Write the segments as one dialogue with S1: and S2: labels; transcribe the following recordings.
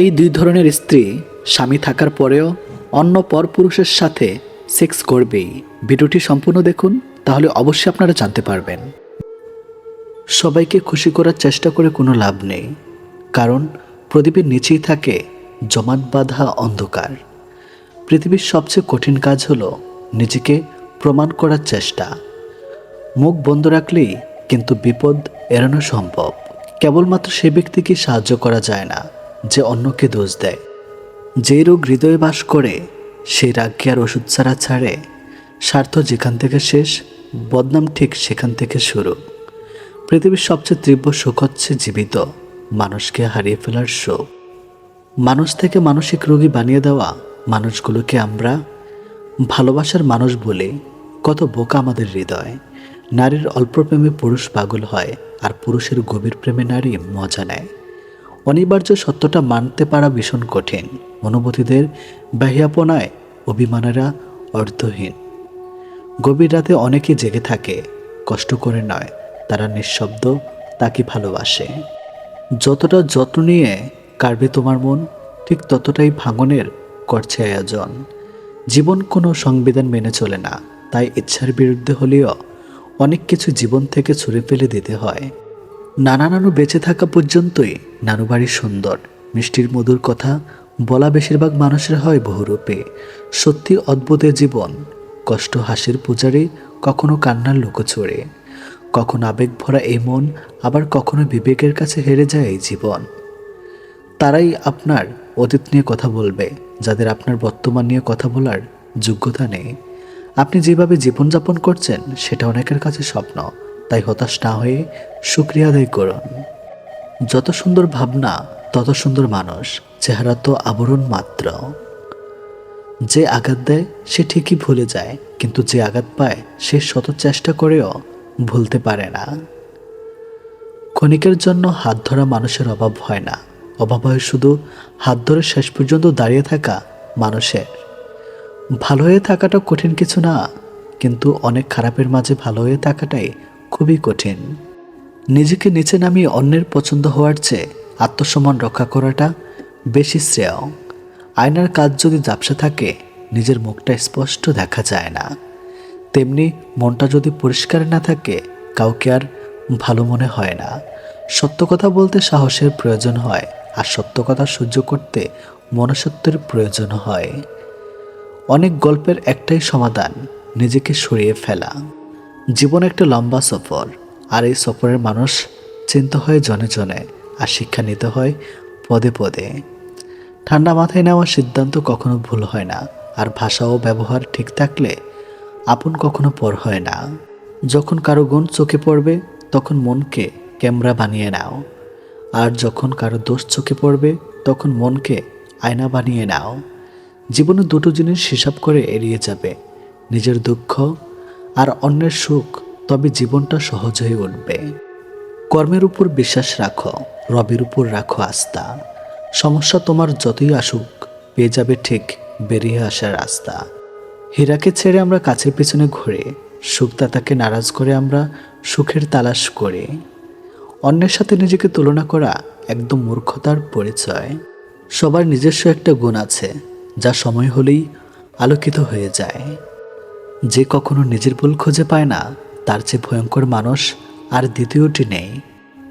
S1: এই দুই ধরনের স্ত্রী স্বামী থাকার পরেও অন্য পরপুরুষের সাথে সেক্স করবেই। ভিডিওটি সম্পূর্ণ দেখুন, তাহলে অবশ্যই আপনারা জানতে পারবেন। সবাইকে খুশি করার চেষ্টা করে কোনো লাভ নেই, কারণ প্রদীপের নিচেই থাকে জমাট বাঁধা অন্ধকার। পৃথিবীর সবচেয়ে কঠিন কাজ হলো নিজেকে প্রমাণ করার চেষ্টা। মুখ বন্ধ রাখলেই কিন্তু বিপদ এড়ানো সম্ভব। কেবলমাত্র সে ব্যক্তিকে সাহায্য করা যায় না। যে অন্যকে দোষ দেয়। যে রোগ হৃদয়ে বাস করে, সেই রাগকে আর ওষুধ ছাড়া ছাড়ে। স্বার্থ যেখান থেকে শেষ, বদনাম ঠিক সেখান থেকে শুরু। পৃথিবীর সবচেয়ে তীব্র সুখ হচ্ছে জীবিত, মানুষকে হারিয়ে ফেলার শোক। মানুষ থেকে মানসিক রোগী বানিয়ে দেওয়া মানুষগুলোকে আমরা ভালোবাসার মানুষ বলে। কত বোকা আমাদের হৃদয়। নারীর অল্প প্রেমে পুরুষ পাগল হয় আর পুরুষের গভীর প্রেমে নারী মজা নেয়। অনিবার্য সত্যটা মানতে পারা ভীষণ কঠিন। অনুভূতিদের বাহিয়াপনায় অভিমানেরা অর্থহীন গভীর রাতে অনেকে জেগে থাকে, কষ্ট করে নয়, তারা নিঃশব্দ, তাকে ভালোবাসে। যতটা যত্ন নিয়ে কাড়বে তোমার মন, ঠিক ততটাই ভাঙনের করছে আয়োজন। জীবন কোনো সংবিধান মেনে চলে না, তাই ইচ্ছার বিরুদ্ধে হলেও অনেক কিছু জীবন থেকে ছুঁড়ে ফেলে দিতে হয়। নানা নানু বেঁচে থাকা পর্যন্তই নানু বাড়ি সুন্দর। মিষ্টির মধুর কথা বলা বেশিরভাগ মানুষের হয় বহুরূপে। সত্যি অদ্ভুতের জীবন, কষ্ট হাসির পূজারে কখনো কান্নার লুকোচড়ে কখনো আবেগ ভরা এই মন, আবার কখনো বিবেকের কাছে হেরে যায় এই জীবন। তারাই আপনার অতীত নিয়ে কথা বলবে, যাদের আপনার বর্তমান নিয়ে কথা বলার যোগ্যতা নেই। আপনি যেভাবে জীবনযাপন করছেন, সেটা অনেকের কাছে স্বপ্ন। তাই হতাশ না হয়ে সুক্রিয়া আদায় করুন। যত সুন্দর ভাবনা, তত সুন্দর মানুষ। চেহারা তো আবরণ মাত্র। যে আঘাত দেয়, সে ঠিকই ভুলে যায়, কিন্তু যে আঘাত পায়, সে শত চেষ্টা করেও ভুলতে পারে না। ক্ষণিকের জন্য হাত ধরা মানুষের অভাব হয় না। অভাব হয় শুধু হাত ধরে শেষ পর্যন্ত দাঁড়িয়ে থাকা মানুষের। ভালো হয়ে থাকাটা কঠিন কিছু না, কিন্তু অনেক খারাপের মাঝে ভালো হয়ে থাকাটাই খুবই কঠিন। নিজেকে নিচে নামিয়ে অন্যের পছন্দ হওয়ার চেয়ে আত্মসম্মান রক্ষা করাটা বেশি শ্রেয়। আয়নার কাজ যদি ঝাপসা থাকে, নিজের মুখটা স্পষ্ট দেখা যায় না। তেমনি মনটা যদি পরিষ্কার না থাকে, কাউকে আর ভালো মনে হয় না। সত্য কথা বলতে সাহসের প্রয়োজন হয়, আর সত্য কথা সহ্য করতে মনুষ্যত্বের প্রয়োজন হয়। অনেক গল্পের একটাই সমাধান, নিজেকে সরিয়ে ফেলা। জীবন একটা লম্বা সফর, আর এই সফরের মানুষ চিন্তা হয় জনে জনে, আর শিক্ষা নিতে হয় পদে পদে। ঠান্ডা মাথায় নেওয়া সিদ্ধান্ত কখনো ভুল হয় না, আর ভাষা ও ব্যবহার ঠিক থাকলে আপন কখনো পর হয় না। যখন কারও গুণ চোখে পড়বে, তখন মনকে ক্যামেরা বানিয়ে নাও। আর যখন কারও দোষ চোখে পড়বে, তখন মনকে আয়না বানিয়ে নাও। জীবনে দুটো জিনিস হিসাব করে এড়িয়ে যাবে, নিজের দুঃখ আর অন্যের সুখ, তবে জীবনটা সহজ হয়ে উঠবে। কর্মের উপর বিশ্বাস রাখো, রবের উপর রাখো আস্থা। সমস্যা তোমার যতই আসুক, পেয়ে যাবে ঠিক বেরিয়ে আসার রাস্তা। হীরাকে ছেড়ে আমরা কাছের পেছনে ঘুরে, সুখদাতাকে নারাজ করে আমরা সুখের তালাশ করি। অন্যের সাথে নিজেকে তুলনা করা একদম মূর্খতার পরিচয়। সবার নিজস্ব একটা গুণ আছে, যা সময় হলেই আলোকিত হয়ে যায়। যে কখনো নিজের ভুল খুঁজে পায় না, তার চেয়ে ভয়ঙ্কর মানুষ আর দ্বিতীয়টি নেই।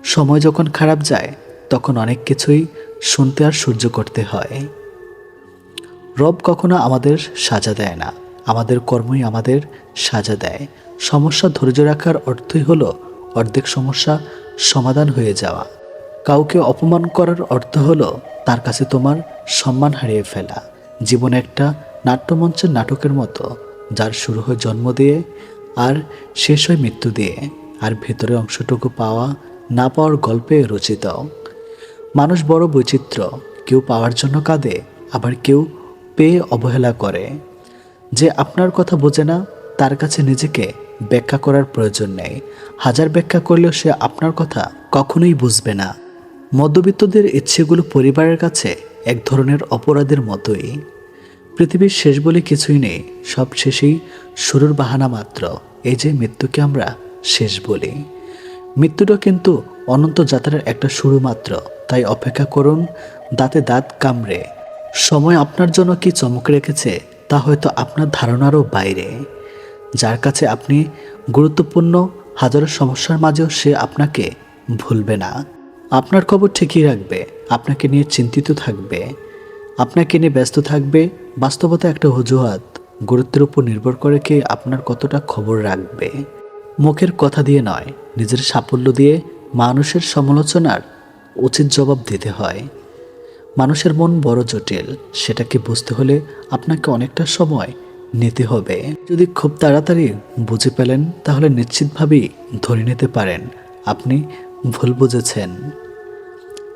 S1: সময় যখন খারাপ যায়, তখন অনেক কিছুই শুনতে আর সহ্য করতে হয়। রব কখনো আমাদের সাজা দেয় না, আমাদের কর্মই আমাদের সাজা দেয়। সমস্যা ধৈর্য রাখার অর্থই হলো অর্ধেক সমস্যা সমাধান হয়ে যাওয়া। কাউকে অপমান করার অর্থ হলো তার কাছে তোমার সম্মান হারিয়ে ফেলা। জীবন একটা নাট্যমঞ্চের নাটকের মতো। যার শুরু হয় জন্ম দিয়ে আর শেষ হয় মৃত্যু দিয়ে। আর ভেতরে অংশটুকু পাওয়া না পাওয়ার গল্পে রচিত। মানুষ বড় বৈচিত্র্য। কেউ পাওয়ার জন্য কাঁদে, আবার কেউ পেয়ে অবহেলা করে। যে আপনার কথা বোঝে না, তার কাছে নিজেকে ব্যাখ্যা করার প্রয়োজন নেই। হাজার ব্যাখ্যা করলেও সে আপনার কথা কখনোই বুঝবে না। মধ্যবিত্তদের ইচ্ছেগুলো পরিবারের কাছে এক ধরনের অপরাধের মতোই। পৃথিবীর শেষ বলে কিছুই নেই, সব শেষেই শুরুর বাহানা মাত্র এই যে মৃত্যুকে আমরা শেষ বলি। মৃত্যুটা কিন্তু অনন্ত যাত্রার একটা শুরু মাত্র, তাই অপেক্ষা করুন, দাঁতে দাঁত কামড়ে। সময় আপনার জন্য কি চমক রেখেছে, তা হয়তো আপনার ধারণারও বাইরে। যার কাছে আপনি গুরুত্বপূর্ণ হাজারো সমস্যার মাঝেও সে আপনাকে ভুলবে না। আপনার খবর ঠিকই রাখবে, আপনাকে নিয়ে চিন্তিত থাকবে। আপনাকে নিয়ে ব্যস্ত থাকবে বাস্তবতা একটা অজুহাত। গুরুত্বের উপর নির্ভর করে কে আপনার কতটা খবর রাখবে। মুখের কথা দিয়ে নয়, নিজের সাফল্য দিয়ে মানুষের সমালোচনার উচিত জবাব দিতে হয়। মানুষের মন বড় জটিল, সেটাকে বুঝতে হলে আপনাকে অনেকটা সময় নিতে হবে। যদি খুব তাড়াতাড়ি বুঝে পেলেন, তাহলে নিশ্চিতভাবেই ধরে নিতে পারেন, আপনি ভুল বুঝেছেন।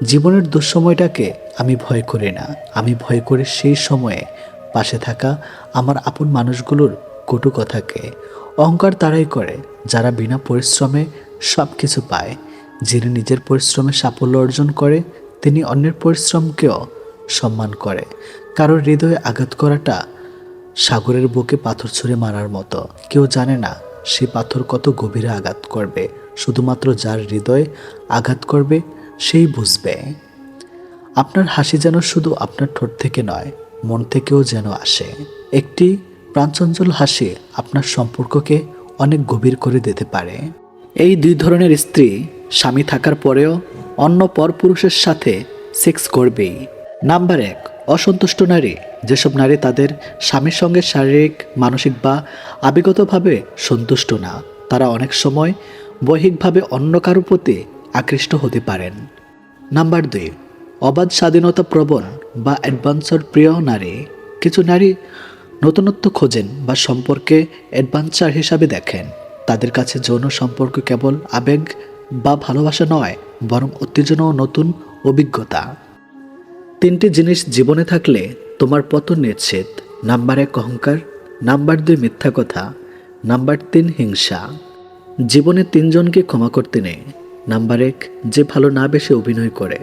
S1: জীবনের দুঃসময়টাকে আমি ভয় করি না। আমি ভয় করে সেই সময়ে পাশে থাকা আমার আপন মানুষগুলোর কটু কথাকে। অহংকার তারাই করে, যারা বিনা পরিশ্রমে সব কিছু পায়। যিনি নিজের পরিশ্রমে সাফল্য অর্জন করে, তিনি অন্যের পরিশ্রমকেও সম্মান করে। কারোর হৃদয়ে আঘাত করাটা সাগরের বুকে পাথর ছুঁড়ে মারার মতো। কেউ জানে না সে পাথর কত গভীরে আঘাত করবে, শুধুমাত্র যার হৃদয়ে আঘাত করবে সেই বুঝবে। আপনার হাসি যেন শুধু আপনার ঠোঁট থেকে নয়, মন থেকেও যেন আসে। একটি প্রাঞ্চঞ্চল হাসি আপনার সম্পর্ককে অনেক গভীর করে দিতে পারে। এই দুই ধরনের স্ত্রী স্বামী থাকার পরেও অন্য পরপুরুষের সাথে সেক্স করবেই। নাম্বার এক, অসন্তুষ্ট নারী। যেসব নারী তাদের স্বামীর সঙ্গে শারীরিক, মানসিক বা আবেগতভাবে সন্তুষ্ট না, তারা অনেক সময় বৈহিকভাবে অন্য কারও প্রতি আকৃষ্ট হতে পারেন। নাম্বার দুই, অবাধ স্বাধীনতা প্রবণ বা অ্যাডভান্সার প্রিয় নারী, কিছু নারী নতুনত্ব খোঁজেন বা সম্পর্কে অ্যাডভান্সার হিসাবে দেখেন। তাদের কাছে যৌন সম্পর্ক কেবল আবেগ বা ভালোবাসা নয়, বরং উত্তেজনা ও নতুন অভিজ্ঞতা। তিনটি জিনিস জীবনে থাকলে তোমার পতন নিশ্চিত। নাম্বার এক, অহংকার। নাম্বার দুই, মিথ্যা কথা। নাম্বার তিন, হিংসা। জীবনে তিনজনকে ক্ষমা করতে নেই। নাম্বার এক, যে ভালো না বেশি অভিনয় করে।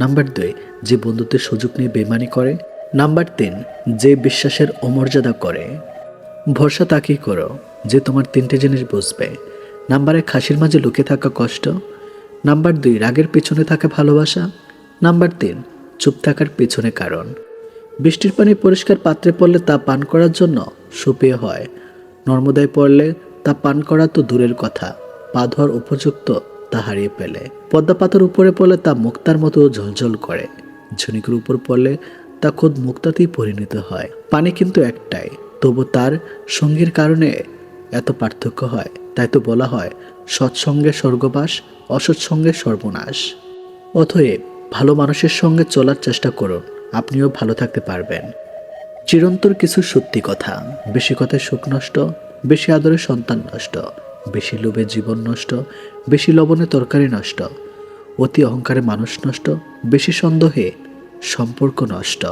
S1: নাম্বার দুই, যে বন্ধুত্বের সুযোগ নিয়ে বেমানি করে। নাম্বার তিন, যে বিশ্বাসের অমর্যাদা করে। ভরসা তাকেই করো যে তোমার তিনটে জিনিস বুঝবে। নাম্বার এক, হাসির মাঝে লুকিয়ে থাকা কষ্ট। নাম্বার দুই, রাগের পেছনে থাকা ভালোবাসা। নাম্বার তিন, চুপ থাকার পেছনে কারণ। বৃষ্টির পানি পরিষ্কার পাত্রে পড়লে তা পান করার জন্য সুপেয় হয়। নর্মদায় পড়লে তা পান করা তো দূরের কথা। পা ধোয়ার উপযুক্ত তা হারিয়ে পেলে পদ্মা পাতার উপরে পড়লে তা মুক্তার মতো ঝলঝল করে। ঝুনিকের উপর পড়লে তা খোদ মুক্তাতেই পরিণত হয়। পানি কিন্তু একটাই, তবু তার সঙ্গীর কারণে এত পার্থক্য হয়। তাই তো বলা হয় সৎসঙ্গে স্বর্গবাস অসৎসঙ্গে সর্বনাশ। অতএব ভালো মানুষের সঙ্গে চলার চেষ্টা করুন, আপনিও ভালো থাকতে পারবেন। চিরন্তর কিছু সত্যি কথা, বেশি কথায় সুখ নষ্ট, বেশি আদরে সন্তান নষ্ট। বেশি লোভে জীবন নষ্ট, বেশি লবণে তরকারি নষ্ট, অতি অহংকারে মানুষ নষ্ট, বেশি সন্দেহে সম্পর্ক নষ্ট।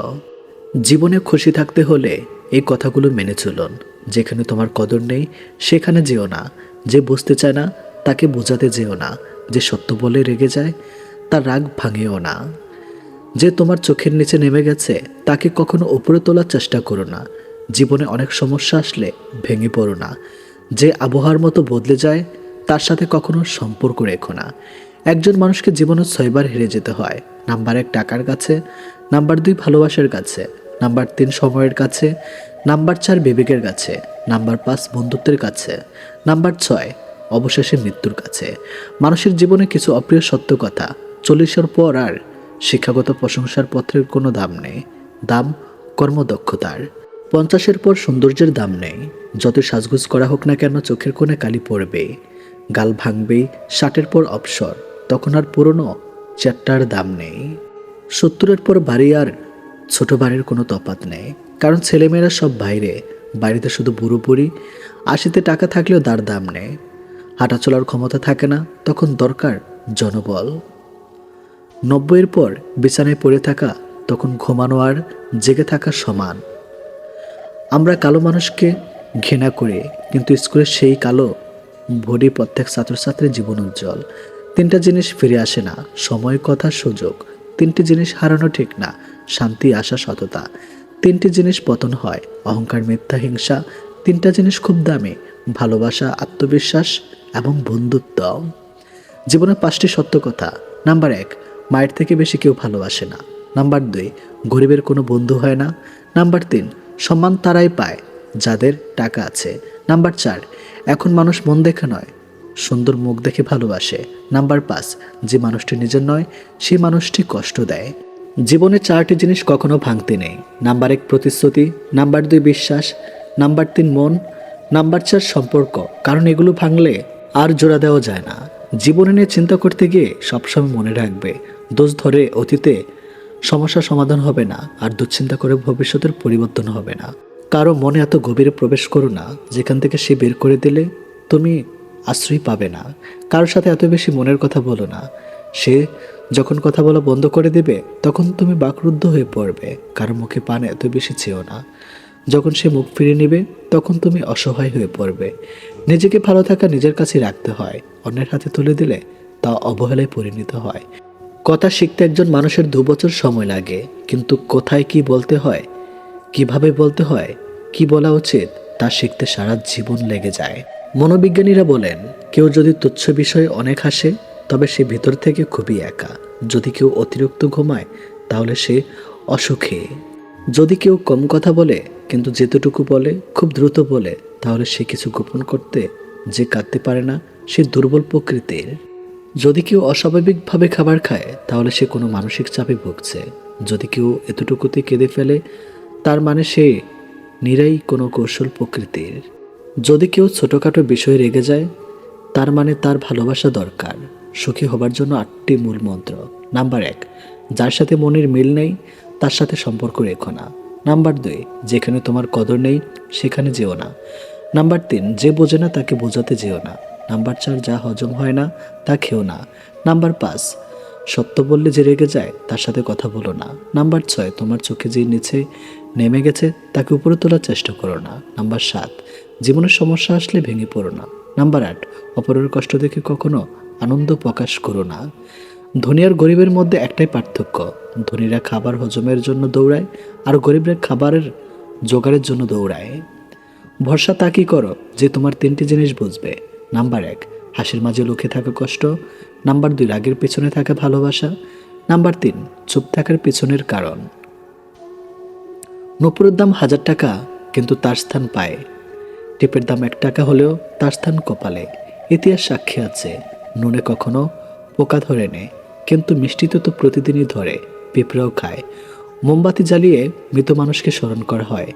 S1: জীবনে খুশি থাকতে হলে এই কথাগুলো মেনে চলুন। যেখানে তোমার কদর নেই, সেখানে যেও না। যে বুঝতে চায় না, তাকে বোঝাতে যেও না। যে সত্য বলে রেগে যায়, তার রাগ ভাঙেও না। যে তোমার চোখের নিচে নেমে গেছে, তাকে কখনো উপরে তোলার চেষ্টা করো না। জীবনে অনেক সমস্যা আসলে ভেঙে পড়ো না। যে আবহাওয়ার মতো বদলে যায়, তার সাথে কখনো সম্পর্ক রেখো না। একজন মানুষকে জীবনে ছয়বার হেরে যেতে হয়। নাম্বার এক টাকার কাছে, নাম্বার দুই ভালোবাসার কাছে, নাম্বার তিন সময়ের কাছে, নাম্বার চার বিবেকের কাছে, নাম্বার পাঁচ বন্ধুত্বের কাছে, নাম্বার ছয় অবশেষে মৃত্যুর কাছে। মানুষের জীবনে কিছু অপ্রিয় সত্য কথা, চল্লিশের পর আর শিক্ষাগত প্রশংসার পত্রের কোনো দাম নেই। দাম কর্মদক্ষতার। পঞ্চাশের পর সৌন্দর্যের দাম নেই। যত সাজগুজ করা হোক না কেন চোখের কোণে কালি পড়বে। গাল ভাঙবেই ষাটের পর অবসর, তখন আর পুরনো চ্যাটটার দাম নেই। সত্তরের পর বাড়ি আর ছোট বাড়ির কোনো তফাৎ নেই। কারণ ছেলেমেয়েরা সব বাইরে, বাড়িতে শুধু বুড়ো বুড়ি। আশিতে টাকা থাকলেও তার দাম নেই। হাঁটা চলার ক্ষমতা থাকে না, তখন দরকার জনবল। নব্বইয়ের পর বিছানায় পড়ে থাকা, তখন ঘুমানো আর জেগে থাকা সমান। আমরা কালো মানুষকে ঘৃণা করি, কিন্তু স্কুলের সেই কালো ভরি প্রত্যেক ছাত্রছাত্রীর জীবন উজ্জ্বল। তিনটা জিনিস ফিরে আসে না, সময়, কথা, সুযোগ। তিনটি জিনিস হারানো ঠিক না, শান্তি, আশা, সততা। তিনটি জিনিস পতন হয়, অহংকার, মিথ্যা, হিংসা। তিনটা জিনিস খুব দামি, ভালোবাসা, আত্মবিশ্বাস এবং বন্ধুত্ব। জীবনে পাঁচটি সত্য কথা। নাম্বার এক, মায়ের থেকে বেশি কেউ ভালোবাসে না। নাম্বার দুই, গরিবের কোনো বন্ধু হয় না। নাম্বার তিন সম্মান তারাই পায়, যাদের টাকা আছে। নাম্বার চার, এখন মানুষ মন দেখে নয়, সুন্দর মুখ দেখে ভালোবাসে। নাম্বার পাঁচ, যে মানুষটি নিজের নয়, সেই মানুষটি কষ্ট দেয়। জীবনে চারটি জিনিস কখনো ভাঙতে নেই। নাম্বার এক, প্রতিশ্রুতি। নাম্বার দুই, বিশ্বাস। নাম্বার তিন, মন। নাম্বার চার, সম্পর্ক। কারণ এগুলো ভাঙলে আর জোড়া দেওয়া যায় না। জীবনে নিয়ে চিন্তা করতে গিয়ে সবসময় মনে রাখবে, দোষ ধরে অতীতে সমস্যার সমাধান হবে না আর দুশ্চিন্তা করে ভবিষ্যতের পরিবর্তন হবে না। কারও মনে এত গভীরে প্রবেশ করো না, যেখান থেকে সে বের করে দিলে তুমি আশ্রয় পাবে না। কারোর সাথে এত বেশি মনের কথা বলো না। সে যখন কথা বলা বন্ধ করে দেবে, তখন তুমি বাকরুদ্ধ হয়ে পড়বে। কারও মুখে পান এত বেশি চেয়েও না। যখন সে মুখ ফিরে নেবে, তখন তুমি অসহায় হয়ে পড়বে। নিজেকে ভালো থাকা নিজের কাছে রাখতে হয়। অন্যের হাতে তুলে দিলে তা অবহেলায় পরিণত হয়। কথা শিখতে একজন মানুষের দু বছর সময় লাগে, কিন্তু কোথায় কি বলতে হয়, কীভাবে বলতে হয়, কি বলা উচিত, তা শিখতে সারা জীবন লেগে যায়। মনোবিজ্ঞানীরা বলেন, কেউ যদি তুচ্ছ বিষয়ে অনেক হাসে, তবে সে ভিতর থেকে খুবই একা। যদি কেউ অতিরিক্ত ঘুমায়, তাহলে সে অসুখী। যদি কেউ কম কথা বলে, কিন্তু যেতটুকু বলে, খুব দ্রুত বলে, তাহলে সে কিছু গোপন করতে যে কাঁদতে পারে না, সে দুর্বল প্রকৃতির। যদি কেউ অস্বাভাবিকভাবে খাবার খায়, তাহলে সে কোনো মানসিক চাপে ভুগছে। যদি কেউ এতটুকুতে কেঁদে ফেলে, তার মানে সে নিরাই কোনো কৌশল প্রকৃতির। যদি কেউ ছোটোখাটো বিষয়ে রেগে যায়, তার মানে তার ভালোবাসা দরকার। সুখী হবার জন্য আটটি মূল মন্ত্র। নাম্বার এক, যার সাথে মনের মিল নেই, তার সাথে সম্পর্ক রেখো না। নাম্বার দুই, যেখানে তোমার কদর নেই, সেখানে যেও না। নাম্বার তিন, যে বোঝে না, তাকে বোঝাতে যেও না। নাম্বার চার, যা হজম হয় না, তা খেও না। নাম্বার পাঁচ, সত্য বললে যে রেগে যায়, তার সাথে কথা বলো না। নাম্বার ছয়, তোমার চোখে যে নিচে নেমে গেছে, তাকে উপরে তোলার চেষ্টা করো না। নাম্বার সাত, জীবনের সমস্যা আসলে ভেঙে পড়ো না। নাম্বার আট, অপরের কষ্ট দেখে কখনো আনন্দ প্রকাশ করো না। ধনী আর গরিবের মধ্যে একটাই পার্থক্য, ধনীরা খাবার হজমের জন্য দৌড়ায় আর গরিবরা খাবারের জোগাড়ের জন্য দৌড়ায়। ভরসা তা কি করো, যে তোমার তিনটি জিনিস বুঝবে। নাম্বার এক, হাসির মাঝে লুকে থাকা কষ্ট। নাম্বার দুই, রাগের পেছনে থাকা ভালোবাসা। নাম্বার তিন, চুপ থাকার পেছনের কারণ। নূপুরের দাম হাজার টাকা, কিন্তু তার স্থান পায়। টিপের দাম এক টাকা হলেও তার স্থান কপালে। ইতিহাস সাক্ষী আছে, নুনে কখনো পোকা ধরে নে, কিন্তু মিষ্টিতে তো প্রতিদিনই ধরে, পিঁপড়াও খায়। মোমবাতি জ্বালিয়ে মৃত মানুষকে স্মরণ করা হয়,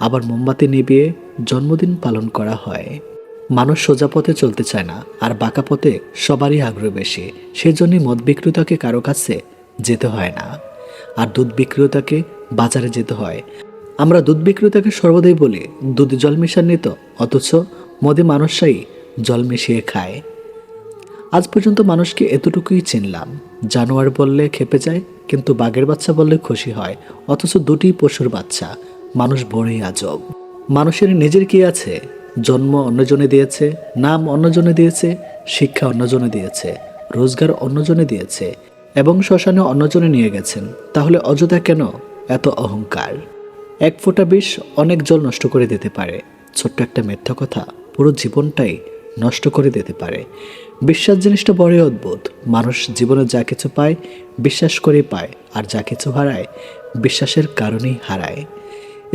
S1: আবার মোমবাতি নিবিয়ে জন্মদিন পালন করা হয়। মানুষ সোজা পথে চলতে চায় না, আর বাঁকা পথে সবারই আগ্রহ বেশি। সেজন্যই মদ বিক্রেতাকে কারও কাছে যেতে হয় না। আর দুধ বিক্রেতাকে বাজারে যেতে হয়। আমরা দুধ বিক্রেতাকে সর্বদাই বলি, দুধ জল মিশান্নি তো, অথচ মদে মানুষরাই জল মিশিয়ে খায়। আজ পর্যন্ত মানুষকে এতটুকুই চিনলাম। জানোয়ার বললে খেপে যায়, কিন্তু বাঘের বাচ্চা বললে খুশি হয়, অথচ দুটি পশুর বাচ্চা, মানুষ বড়ই আজব। মানুষের নিজের কি আছে? জন্ম অন্যজনে দিয়েছে, নাম অন্যজনে দিয়েছে, শিক্ষা অন্যজনে দিয়েছে, রোজগার অন্যজনে দিয়েছে এবং শ্মশানে অন্যজনে নিয়ে গেছেন। তাহলে অযথা কেন এত অহংকার? এক ফোঁটা বিষ অনেক জল নষ্ট করে দিতে পারে। ছোট্ট একটা মিথ্যা কথা পুরো জীবনটাই নষ্ট করে দিতে পারে। বিশ্বাস জিনিসটা বড়ই অদ্ভুত। মানুষ জীবনে যা কিছু পায়, বিশ্বাস করে পায়, আর যা কিছু হারায়, বিশ্বাসের কারণেই হারায়।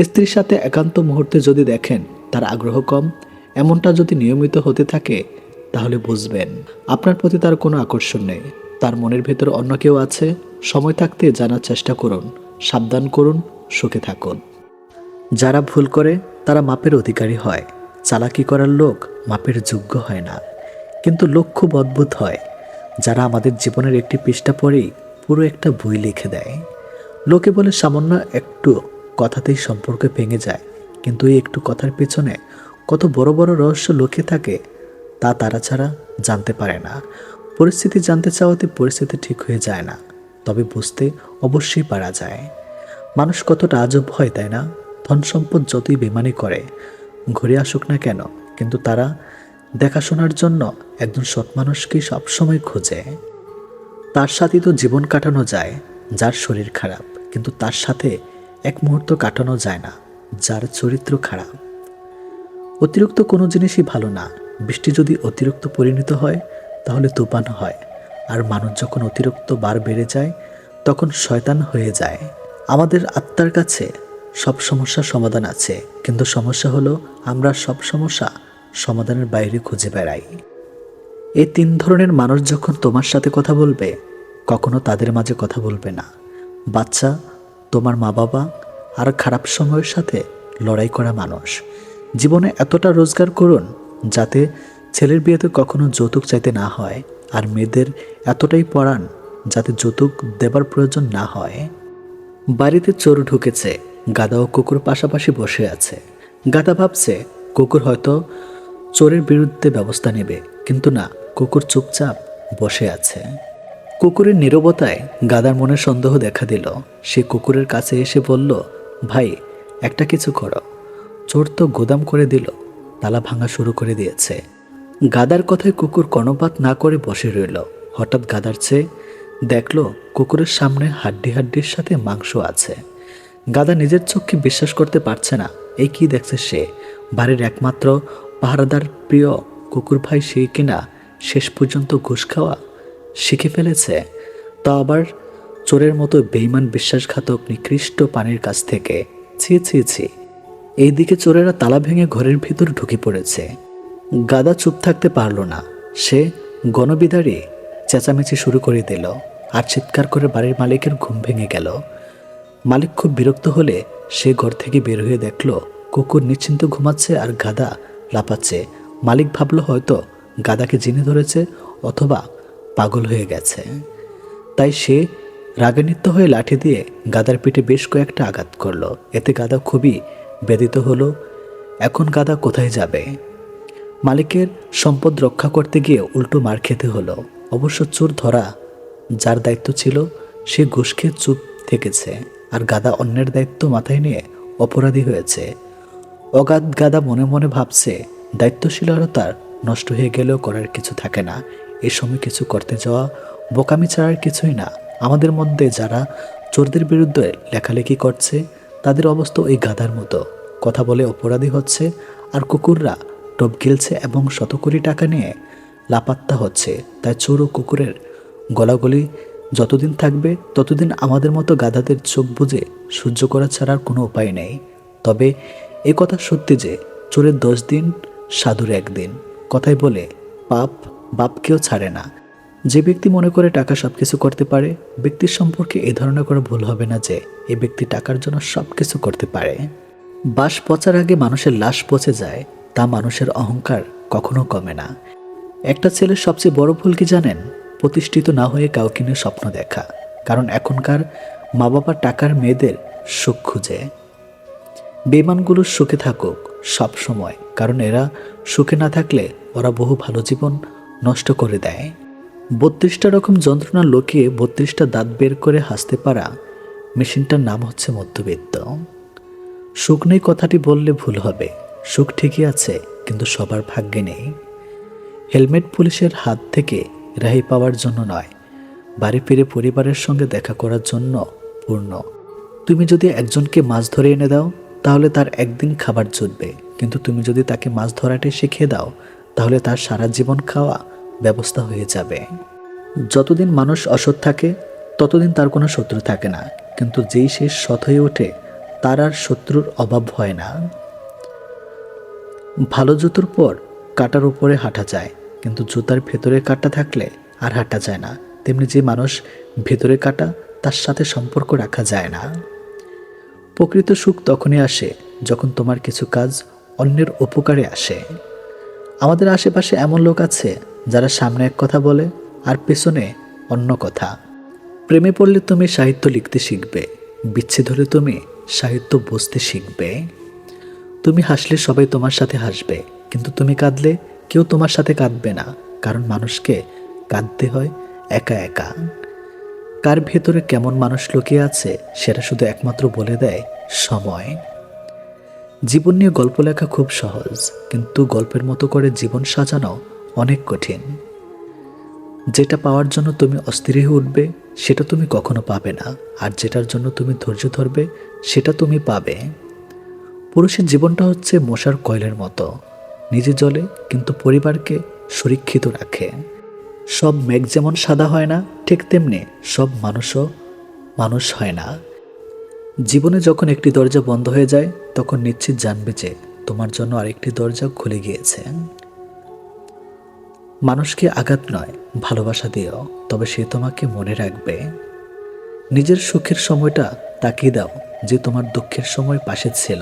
S1: স্ত্রীর সাথে একান্ত মুহূর্তে যদি দেখেন তার আগ্রহ কম, এমনটা যদি নিয়মিত হতে থাকে, তাহলে বুঝবেন। আপনার প্রতি তার কোনো আকর্ষণ নেই। তার মনের ভেতর অন্য কেউ আছে? সময় থাকতে জানার চেষ্টা করুন। সাবধান করুন, সুখে থাকুন। যারা ভুল করে, তারা মাপের অধিকারী হয়। চালাকি করার লোক মাপের যোগ্য হয় না। কিন্তু লোক খুব অদ্ভুত হয়। যারা আমাদের জীবনের একটি পৃষ্ঠা পরেই পুরো একটা বই লিখে দেয়। লোকে বলে সামান্য একটু কথাতেই সম্পর্কে ভেঙে যায়। কিন্তু এই একটু কথার পেছনে কত বড় বড় রহস্য লুকিয়ে থাকে তা তারা ছাড়া জানতে পারে না। পরিস্থিতি জানতে চাওয়াতে পরিস্থিতি ঠিক হয়ে যায় না, তবে বুঝতে অবশ্যই পারা যায়। মানুষ কতটা আজব হয়, তাই না? ধন সম্পদ যতই বেমানি করে, ঘুরে আসুক না কেন, কিন্তু তারা দেখাশোনার জন্য একজন সৎ মানুষকেই সবসময় খোঁজে। তার সাথে তো জীবন কাটানো যায়, যার শরীর খারাপ, কিন্তু তার সাথে এক মুহূর্ত কাটানো যায় না। যার চরিত্র খারাপ। অতিরিক্ত কোনো জিনিসই ভালো না। বৃষ্টি যদি অতিরিক্ত পরিণত হয়, তাহলে তুফান হয়। আর মানুষ যখন অতিরিক্ত বার বেড়ে যায়, তখন শয়তান হয়ে যায়। আমাদের আত্মার কাছে সব সমস্যার সমাধান আছে। কিন্তু সমস্যা হলো, আমরা সব সমস্যা সমাধানের বাইরে খুঁজে বেড়াই। এই তিন ধরনের মানুষ যখন তোমার সাথে কথা বলবে, কখনো তাদের মাঝে কথা বলবে না। বাচ্চা, তোমার মা বাবা আর খারাপ সময়ের সাথে লড়াই করা মানুষ। জীবনে এতটা রোজগার করুন যাতে ছেলের বিয়েতে কখনো যৌতুক চাইতে না হয় আর মেয়েদের এতটাই পড়ান যাতে যৌতুক দেবার প্রয়োজন না হয়। বাড়িতে চোর ঢুকেছে, গাদা ও কুকুর পাশাপাশি বসে আছে। গাদা ভাবছে, কুকুর হয়তো চোরের বিরুদ্ধে ব্যবস্থা নেবে। কিন্তু না, কুকুর চুপচাপ বসে আছে। কুকুরের নীরবতায় গাদার মনে সন্দেহ দেখা দিল। সে কুকুরের কাছে এসে বলল ভাই, একটা কিছু করো। চোর তো গোদাম করে দিল, তালা ভাঙা শুরু করে দিয়েছে। গাদার কথায় কুকুর কর্ণপাত না করে বসে রইল। হঠাৎ গাদার চেয়ে দেখল, কুকুরের সামনে হাড্ডি হাড্ডির সাথে মাংস আছে। গাদা নিজের চোখকে বিশ্বাস করতে পারছে না, এই কি দেখছে সে? বাড়ির একমাত্র পাহারাদার প্রিয় কুকুর ভাই সেই কিনা শেষ পর্যন্ত ঘুষ খাওয়া শিখে ফেলেছে। তা আবার চোরের মতো বেইমান বিশ্বাসঘাতক নিকৃষ্ট পানির কাছ থেকে, ছি ছি ছি। এইদিকে চোরেরা তালা ভেঙে ঘরের ভিতর ঢুকে পড়েছে। গাদা চুপ থাকতে পারল না। সে গণবিদারে চেঁচামেচি শুরু করে দিল আর চিৎকার করে বাড়ির মালিকের ঘুম ভেঙে গেল। মালিক খুব বিরক্ত হলে সে ঘর থেকে বের হয়ে দেখল, কুকুর নিশ্চিন্ত ঘুমাচ্ছে আর গাদা লাপাচ্ছে মালিক ভাবল হয়তো গাদাকে জিনে ধরেছে অথবা পাগল হয়ে গেছে। তাই সে রাগান্বিত হয়ে লাঠি দিয়ে গাদার পিঠে বেশ কয়েকটা আঘাত করল। এতে গাদা খুবই ব্যথিত হলো। এখন গাদা কোথায় যাবে? মালিকের সম্পদ রক্ষা করতে গিয়ে উল্টো মার খেতে হলো। অবশ্য চোর ধরা যার দায়িত্ব ছিল, সে ঘুষ খেয়ে চুপ থেকেছে আর গাদা অন্যের দায়িত্ব মাথায় নিয়ে অপরাধী হয়েছে। অগাধ গাদা মনে মনে ভাবছে দায়িত্বশীলতার নষ্ট হয়ে গেলেও করার কিছু থাকে না। এ সময় কিছু করতে যাওয়া বোকামি ছাড়ার কিছুই না। আমাদের মধ্যে যারা চোরদের বিরুদ্ধে লেখালেখি করছে, তাদের অবস্থা ওই গাধার মতো। কথা বলে অপরাধী হচ্ছে, আর কুকুররা টপ গিলছে এবং শত কোটি টাকা নিয়ে লাপাত্তা হচ্ছে। তাই চোর ও কুকুরের গলাগলি যতদিন থাকবে, ততদিন আমাদের মতো গাধাদের চোখ বুঝে সহ্য করা ছাড়ার কোনো উপায় নেই। তবে এ কথা সত্যি যে, চোরের দশ দিন, সাধুর একদিন। কথাই বলে, পাপ বাপকেও ছাড়ে না। যে ব্যক্তি মনে করে টাকা সব কিছু করতে পারে, ব্যক্তির সম্পর্কে এ ধরনের করে ভুল হবে না যে এই ব্যক্তি টাকার জন্য সব কিছু করতে পারে। বাস পচার আগে মানুষের লাশ পচে যায়, তা মানুষের অহংকার কখনো কমে না। একটা ছেলের সবচেয়ে বড় ভুল কি জানেন? প্রতিষ্ঠিত না হয়ে কাউকে নিয়ে স্বপ্ন দেখা, কারণ এখনকার মা বাবা টাকার মেয়েদের সুখ খুঁজে। বেমানগুলো সুখে থাকুক সব সময়, কারণ এরা সুখে না থাকলে ওরা বহু ভালো জীবন নষ্ট করে দেয়। বত্রিশটা রকম যন্ত্রণা লুকিয়ে বত্রিশটা দাঁত বের করে হাসতে পারা মেশিনটার নাম হচ্ছে মধ্যবিত্ত। সুখ নেই কথাটি বললে ভুল হবে। সুখ ঠিকই আছে, কিন্তু সবার ভাগ্যে নেই। হেলমেট পুলিশের হাত থেকে রেহাই পাওয়ার জন্য নয়, বাড়ি ফিরে পরিবারের সঙ্গে দেখা করার জন্য পূর্ণ। তুমি যদি একজনকে মাছ ধরে এনে দাও, তাহলে তার একদিন খাবার জুটবে। কিন্তু তুমি যদি তাকে মাছ ধরাটাই শিখিয়ে দাও, তাহলে তার সারা জীবন খাওয়া ব্যবস্থা হয়ে যাবে। যতদিন মানুষ অসৎ থাকে, ততদিন তার কোনো শত্রু থাকে না। কিন্তু যেই সে সৎ হয়ে ওঠে, তার আর শত্রুর অভাব হয় না। ভালো জুতোর পর কাটার উপরে হাঁটা যায়, কিন্তু জুতার ভেতরে কাটা থাকলে আর হাঁটা যায় না। তেমনি যে মানুষ ভেতরে কাটা, তার সাথে সম্পর্ক রাখা যায় না। প্রকৃত সুখ তখনই আসে যখন তোমার কিছু কাজ অন্যের উপকারে আসে। আমাদের আশেপাশে এমন লোক আছে যারা সামনে এক কথা বলে আর পেছনে অন্য কথা। প্রেমে পড়লে তুমি সাহিত্য লিখতে শিখবে, বিচ্ছেদ হলে তুমি সাহিত্য বুঝতে শিখবে। তুমি হাসলে সবাই তোমার সাথে হাসবে, কিন্তু তুমি কাঁদলে কেউ তোমার সাথে কাঁদবে না, কারণ মানুষকে কাঁদতে হয় একা একা। কার ভেতরে কেমন মানুষ লুকিয়ে আছে, সেটা শুধু একমাত্র বলে দেয় সময়। জীবন নিয়ে গল্প লেখা খুব সহজ, কিন্তু গল্পের মতো করে জীবন সাজানো অনেক কঠিন। যেটা পাওয়ার জন্য তুমি অস্থির হয়ে উঠবে, সেটা তুমি কখনো পাবে না, আর যেটার জন্য তুমি ধৈর্য ধরবে, সেটা তুমি পাবে। পুরুষের জীবনটা হচ্ছে মশার কয়লের মতো, নিজে জলে কিন্তু পরিবারকে সুরক্ষিত রাখে। সব মেঘ যেমন সাদা হয় না, ঠিক তেমনি সব মানুষও মানুষ হয় না। জীবনে যখন একটি দরজা বন্ধ হয়ে যায়, তখন নিশ্চিত জানবে যে তোমার জন্য আরেকটি দরজা খুলে গিয়েছে। মানুষকে আঘাত নয়, ভালোবাসা দিও, তবে সে তোমাকে মনে রাখবে। নিজের সুখের সময়টা তাকিয়ে দাও যে তোমার দুঃখের সময় পাশে ছিল।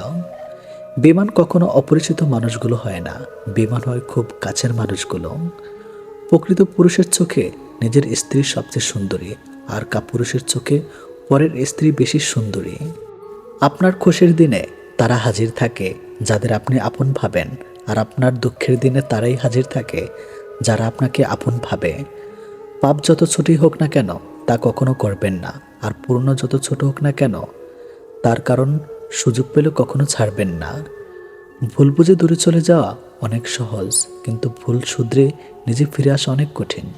S1: বিমান কখনো অপরিচিত মানুষগুলো হয় না বিমান হয় খুব কাছের মানুষগুলো। প্রকৃত পুরুষের চোখে নিজের স্ত্রী সবচেয়ে সুন্দরী, আর কাপুরুষের চোখে পরের স্ত্রী বেশি সুন্দরী। আপনার খুশির দিনে তারা হাজির থাকে, যাদের আপনি আপন ভাবেন, আর আপনার দুঃখের দিনে তারাই হাজির থাকে, যারা আপনাকে আপন ভাবে। পাপ যত ছুটি হোক না কেন, তা কখনো করবেন না, আর পূর্ণ যত ছোট হোক না কেন, তার কারণ সুযোগ পেলে কখনো ছাড়বেন না। ভুল বুঝে দূরে চলে যাওয়া অনেক সহজ, কিন্তু ভুল শুধরে নিজে ফিরে আসা অনেক কঠিন।